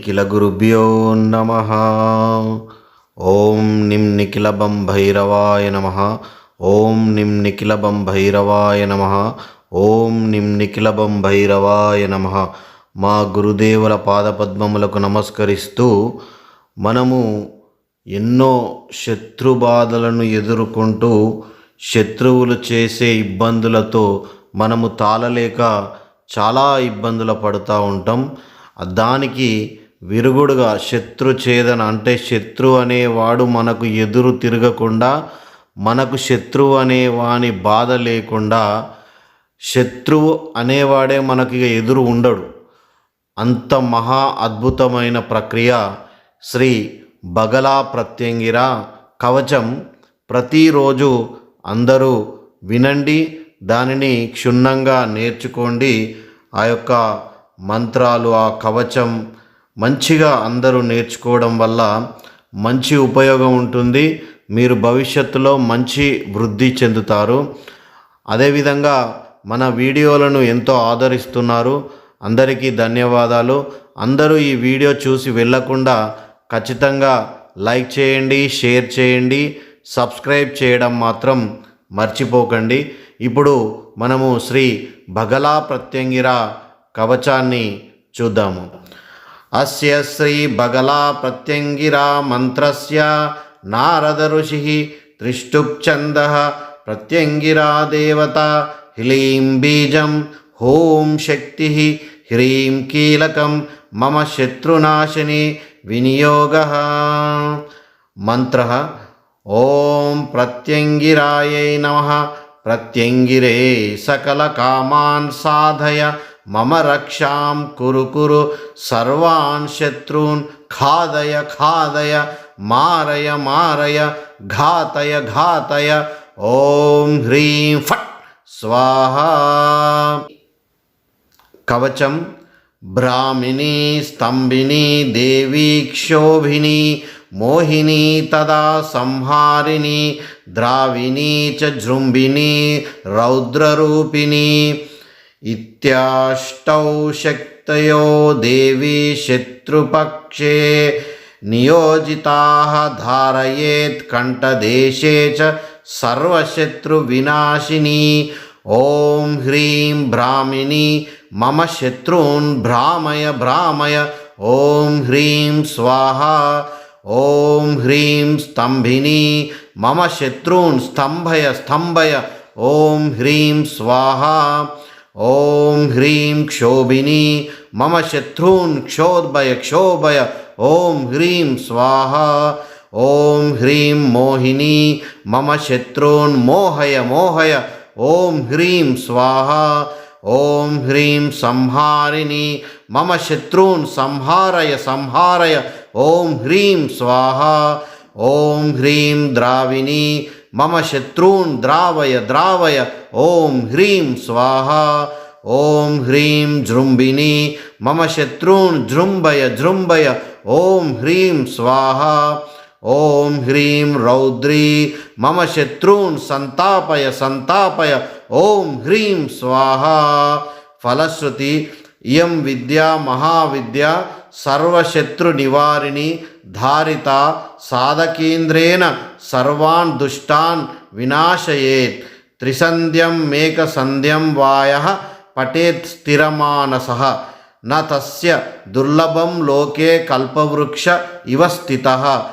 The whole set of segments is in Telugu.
నిఖిలగురుభ్యో నమ. ఓం నిం నిఖిలబం భైరవాయ నమ. ఓం నిం నిఖిల భైరవాయ నమ. ఓం నిం నిఖిలబం భైరవాయ నమ. మా గురుదేవుల పాదపద్మములకు నమస్కరిస్తూ మనము ఎన్నో శత్రుబాధలను ఎదుర్కొంటూ శత్రువులు చేసే ఇబ్బందులతో మనము తాళలేక చాలా ఇబ్బందులు పడుతూ ఉంటాం. దానికి విరుగుడుగా శత్రు ఛేదన అంటే శత్రు అనేవాడు మనకు ఎదురు తిరగకుండా మనకు శత్రువు అనే వాని బాధ లేకుండా శత్రువు అనేవాడే మనకి ఇక ఎదురు ఉండడు. అంత మహా అద్భుతమైన ప్రక్రియ. శ్రీ బగలా ప్రత్యంగిర కవచం ప్రతిరోజు అందరూ వినండి దానిని క్షుణ్ణంగా నేర్చుకోండి. ఆ యొక్క మంత్రాలు ఆ కవచం మంచిగా అందరూ నేర్చుకోవడం వల్ల మంచి ఉపయోగం ఉంటుంది. మీరు భవిష్యత్తులో మంచి వృద్ధి చెందుతారు. అదేవిధంగా మన వీడియోలను ఎంతో ఆదరిస్తున్నారు. అందరికీ ధన్యవాదాలు. అందరూ ఈ వీడియో చూసి వెళ్ళకుండా ఖచ్చితంగా లైక్ చేయండి షేర్ చేయండి సబ్స్క్రైబ్ చేయడం మాత్రం మర్చిపోకండి. ఇప్పుడు మనము శ్రీ భగలా ప్రత్యంగిర కవచాన్ని చూద్దాము. అస్య శ్రీ బగలా ప్రత్యంగిరా మంత్రస్య నారద ఋషి త్రిష్టుప్ఛంద ప్రత్యంగిరా దేవత హ్లీం బీజం హోం శక్తి హ్రీం కీలకం మమ శత్రునాశిని వినియోగ మంత్ర ఓం ప్రత్యంగిరాయై నమ ప్రత్యంగిరే సకల కామాన్ సాధయ మమ రక్షాం కురు కురు సర్వాన్ శత్రూన్ ఖాదయ ఖాదయ మారయ మారయ ఘాతయ ఘాతయ ఓం హ్రీం ఫట్ స్వాహ. కవచం బ్రాహ్మిణి స్తంభిని దేవీ క్షోభిణి మోహిని తదా సంహారిణి ద్రావిణీ చ జృంభిణి రౌద్రరూపిణి ఇత్యాష్టౌ శక్తయో దేవీ శత్రుపక్షే నియోజితాः ధారయేత్ కంఠదేశే చ సర్వశత్రువినాశిని ఓం హ్రీం భ్రామిణి మమ శత్రూన్ భ్రామయ భ్రామయ ఓం హ్రీం స్వాహ ఓం హ్రీం స్తంభిని మమ శత్రూన్ స్తంభయ స్తంభయ ఓం హ్రీం స్వాహ ఓం హ్రీం క్షోభిని మమ శత్రూన్ క్షోద్భయ క్షోభయ ఓం హ్రీం స్వాహ ఓం హ్రీం మోహిని మమ శత్రూన్ మోహయ మోహయ ఓం హ్రీం స్వాహ ఓం హ్రీం సంహారిణి మమ శత్రూన్ సంహారయ సంహారయ ఓం హ్రీం స్వాహ ఓం హ్రీం ద్రావిణి మమ శత్రూన్ ద్రావయ ద్రావయ ఓం హ్రీం స్వాహ ఓం హ్రీం జృంభిని మమ శత్రూన్ జృంభయ జృంభయ ఓం హ్రీం స్వాహ ఓం హ్రీం రౌద్రీ మమ శత్రూన్ సంతాపయ సంతాపయ ఓం హ్రీం స్వాహ ఫలశ్రుతి ఇయం విద్యా మహావిద్య సర్వశత్రు నివారిణి ధారిత సాధకేంద్రేణ సర్వాన్ దుష్టాన్ వినాశయేత్. త్రిసంధ్యం మేక సంధ్యం వాయ పటేత్ స్థిరమానస. న తస్య దుర్లభం లోకే కల్పవృక్ష ఇవ స్థిత.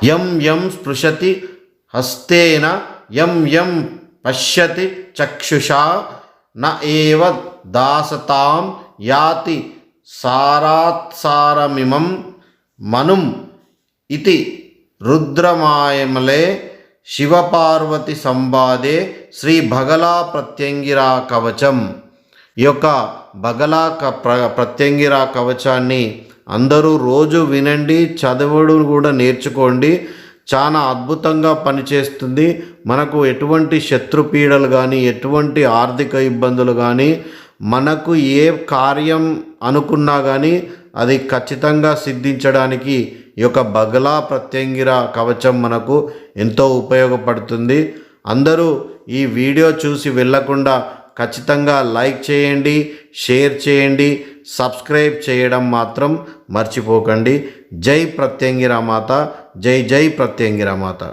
యం యం స్పృశతి హస్తేన యం యం పశ్యతి చక్షుషా న ఏవ దాసతాం యాతి సారాత్సారమిమం మనుం ఇది రుద్రమాయమలే శివపార్వతి సంవాదే శ్రీ భగలా ప్రత్యంగిరా కవచం ఈ యొక్క బగలా క ప్ర ప్రత్యంగిరా కవచాన్ని అందరూ రోజు వినండి చదవడు కూడా నేర్చుకోండి. చాలా అద్భుతంగా పనిచేస్తుంది. మనకు ఎటువంటి శత్రుపీడలు కానీ ఎటువంటి ఆర్థిక ఇబ్బందులు కానీ మనకు ఏ కార్యం అనుకున్నా కానీ అది ఖచ్చితంగా సిద్ధించడానికి ఈ యొక్క బగలా ప్రత్యంగిర కవచం మనకు ఎంతో ఉపయోగపడుతుంది. అందరూ ఈ వీడియో చూసి వెళ్ళకుండా ఖచ్చితంగా లైక్ చేయండి షేర్ చేయండి సబ్స్క్రైబ్ చేయడం మాత్రం మర్చిపోకండి. జై ప్రత్యంగిరామాత జై జై ప్రత్యంగిరామాత